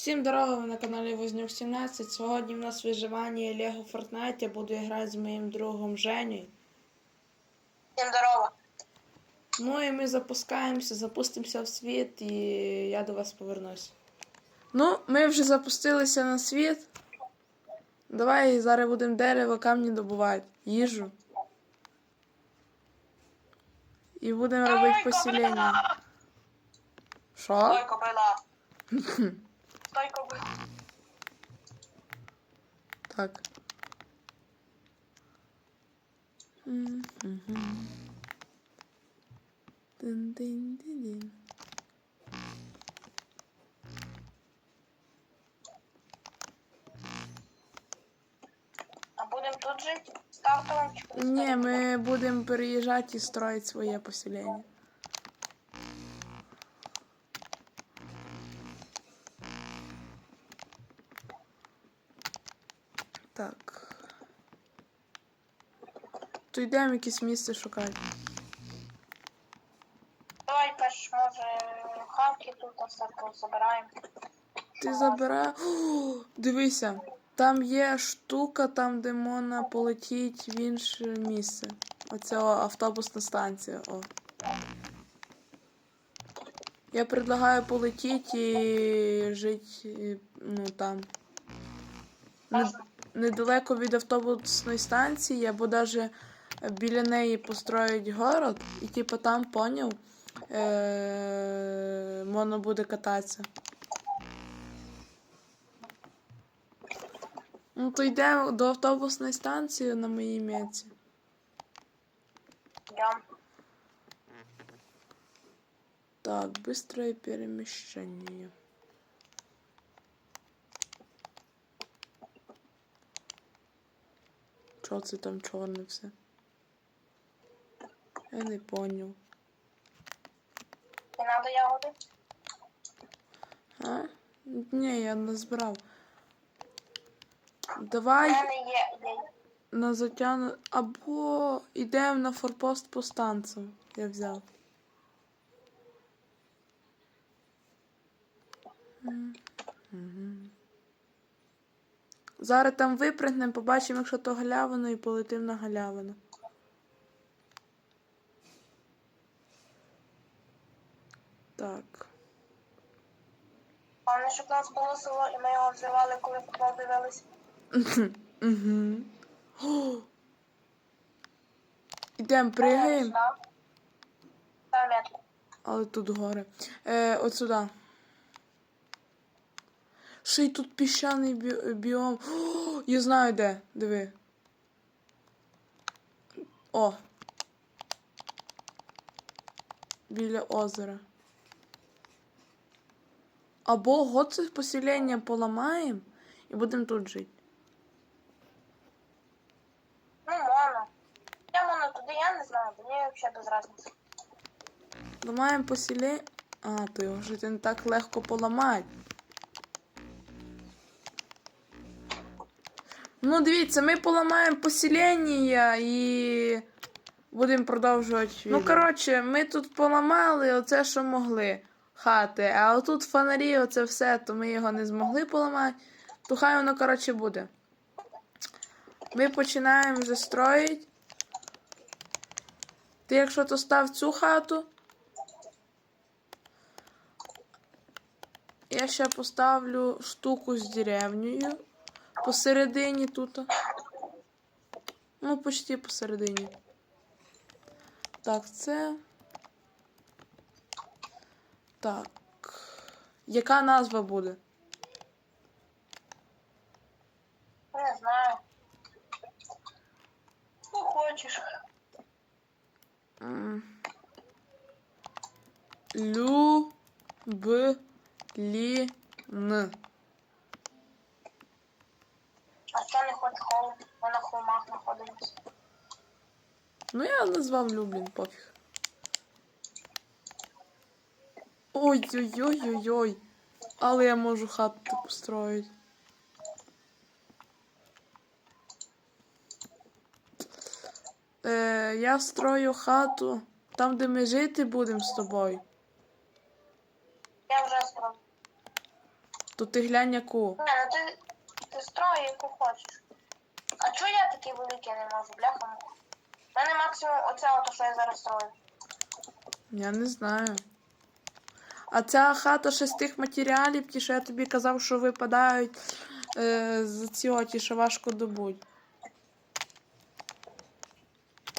Всім здорово, ви на каналі Вознюк 17. Сьогодні в нас виживання Лего Фортнайт. Я буду грати з моїм другом Женєю. Всім здорово. Ну і ми запускаємося, запустимося в світ і я до вас повернусь. Ну, ми вже запустилися на світ. Давай зараз будемо дерево, камні добувати, їжу. І будемо робити поселення. Що? Стой, кобила. Стой, кобила. Так. Дин-дин-дин-дин. А будемо тут жити? Стартовим чи Ні, ми будемо переїжджати і строїти своє поселення. Так. То йдемо якесь місце шукати. Давай перш, може, хавки тут все забираємо. Ти забирай. Дивися, там є штука, там, де можна полетіти в інше місце. Оце о, автобусна станція. О. Я предлагаю полетіти і жити ну, там. Не- недалеко від автобусної станції, або навіть біля неї построїть город, і типу там поняв, е- можна буде кататися. Ну, то йдемо до автобусної станції на моїй. Йдем. Так, быстрое перемещение. Чо це там чорне все? Я не понял. Не треба ягоди? А? Ні, я не збирав. У Давай мене є, на затяну. Або йдемо на форпост по станцям. Я взяв. Мгм. Зараз там випрыгнемо, побачимо, якщо то галявина, і полетим на галявину. Так. Головне, щоб нас було село, і ми його взривали, коли футбол дивились. Угу. Ідемо, пригаємо, але тут гори. Е, от сюди. Ще й тут піщаний бі- біом. О, я знаю де. Диви. О. Біля озера. Або год це поселення поламаємо і будемо тут жити. Ну, моно. Я моно туди, я не знаю, мені взагалі без разниці. Ламаємо поселення. А, то його вже не так легко поламати. Ну, дивіться, ми поламаємо поселення і будемо продовжувати. Ну, коротше, ми тут поламали оце, що могли. Хати. А отут фонарі, оце все, то ми його не змогли поламати. То хай воно, коротше, буде. Ми починаємо вже строїти. Ти, якщо то став цю хату. Я ще поставлю штуку з деревнею. Посередині тут. Ну, почти посередині. Так, це. Так. Яка назва буде? Не знаю. Ну, хочеш. М. Лю. Б. Лі. Н. А що не хоч холм? Ми на холмах знаходимося. Ну, я назвав Люблін, пофіг. Ой-ой-ой-ой-ой. Але я можу хату построїти. Е, я строю хату там, де ми жити будемо з тобою. Я вже спробував. То ти глянь яку. Не, ну ти, ти строй, яку хочеш. А чого я такий великий не можу, бляха? У мене максимум оце ото, що я зараз строю. Я не знаю. А ця хата ще з тих матеріалів, ті, що я тобі казав, що випадають е, з цього, ті, що важко добуть.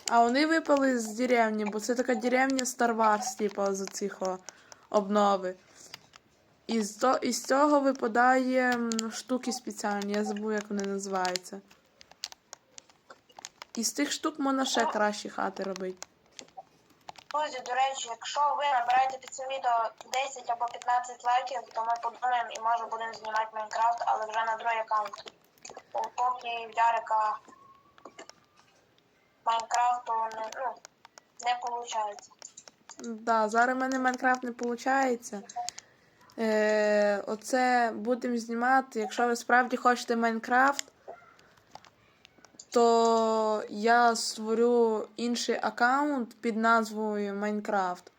А вони випали з деревні, бо це така деревня Star Wars, типу, з цих обнови. І з, то, із цього випадає штуки спеціальні, я забув, як вони називаються. Із тих штук можна ще кращі хати робити. Друзі, до речі, якщо ви набираєте під цим відео 10 або 15 лайків, то ми подумаємо і може будемо знімати Майнкрафт, але вже на другий аккаунт. Поки в Ярика Майнкрафту не, ну, не виходить. Да, зараз в мене Майнкрафт не виходить. Е, оце будемо знімати. Якщо ви справді хочете Майнкрафт, то я створю інший аккаунт під назвою Майнкрафт.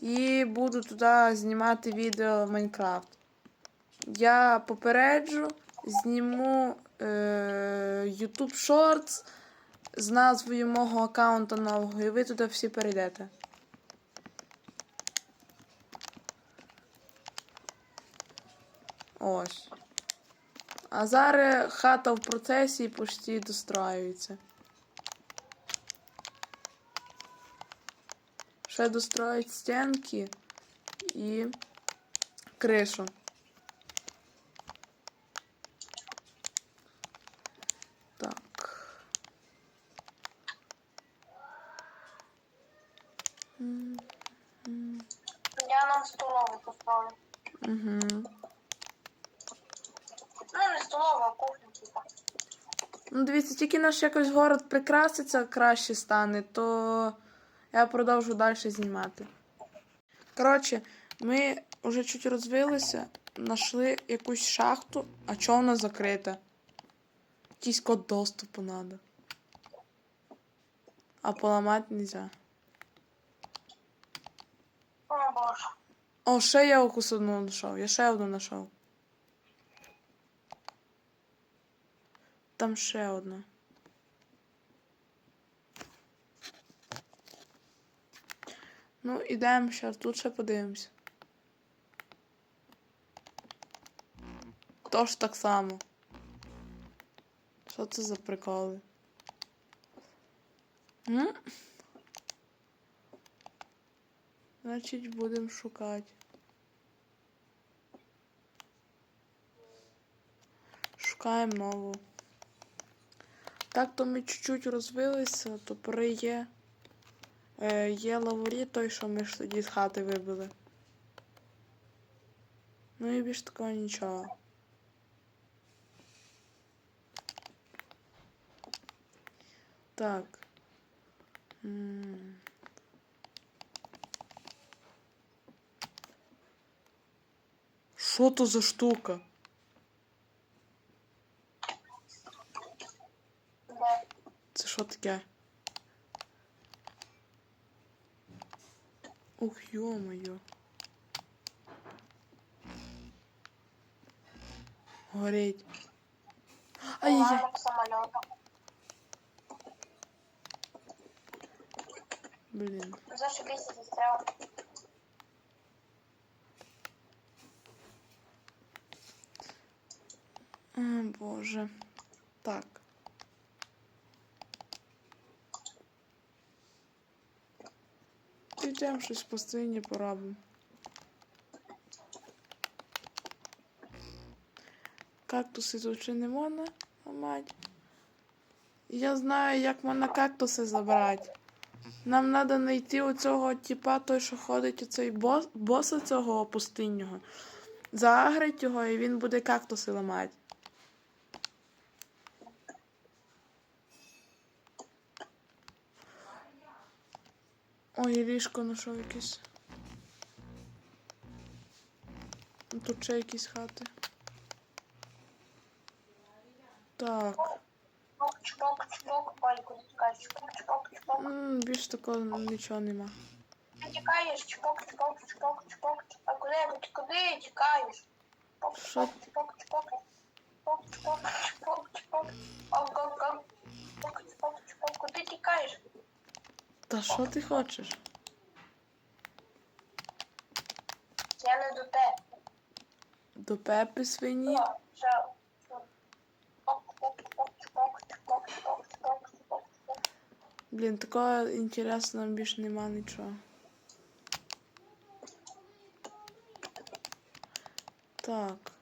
І буду туди знімати відео Майнкрафт. Я попереджу, зніму е, YouTube Shorts з назвою мого аккаунту нового, і ви туди всі перейдете. Ось. А зараз хата в процесі почти достроюється. Ще достроїть стінки і кришу. Так. Я нам столову построю. Угу. Ну, не столову, а кухню, типа. Ну, дивіться, тільки наш якось город прикраситься, краще стане, то я продовжу далі знімати. Коротше, ми вже чуть розвилися, знайшли якусь шахту, а чого вона закрита? Якийсь код доступу треба. А поламати. О, боже. О, ще я якусь одну знайшов. Я ще одну знайшов. Там ще одна. Ну, ідемо ще, тут ще подивимося. Тож так само. Що це за приколи? М? Значить, будемо шукати. Шукаємо нову. Так то ми чуть-чуть розвилися, то є. Е, є лаворі той, що ми ж тоді з хати вибили. Ну і більш такого нічого. Так. М. Що то за штука? Що таке? Ух, йо-моє. Горить. Ай-яй-яй. Блін. Зашибись, застрял. О, Боже. Так. Підемо щось по стіні поробимо. Кактуси тут ще не можна ламати. Я знаю, як можна кактуси забрати. Нам треба знайти оцього типа, той, що ходить, оцей бос, боса цього пустиннього. Заагрить його, і він буде кактуси ламати. Ой, ліжко знайшов якесь. Ну, Тут ще якісь хати. Так. Чпок, чпок, чпок. Ой, куди тікаєш? Чпок, чпок, чпок. М, Більш такого нічого нема. Ти тікаєш, чпок, чпок, чпок, чпок. А куди, куди тікаєш? чпок, Що? чпок, чпок, чпок, чпок, чпок, чпок, ок, ок, ок, чпок, чпок, чпок. Куди тікаєш? Та що ти хочеш? Я не до Пепи. До Пепи свині? Блін, такого інтересного більше нема нічого. Так.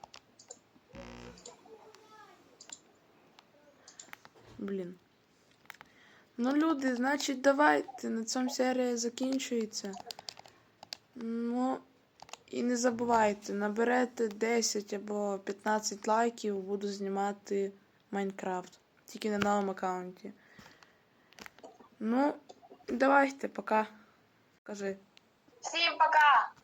Блін. Ну, люди, значить, давайте. На цьому серія закінчується. Ну, і не забувайте, наберете 10 або 15 лайків, буду знімати Майнкрафт. Тільки на новому аккаунті. Ну, давайте, пока. Кажи. Всім пока!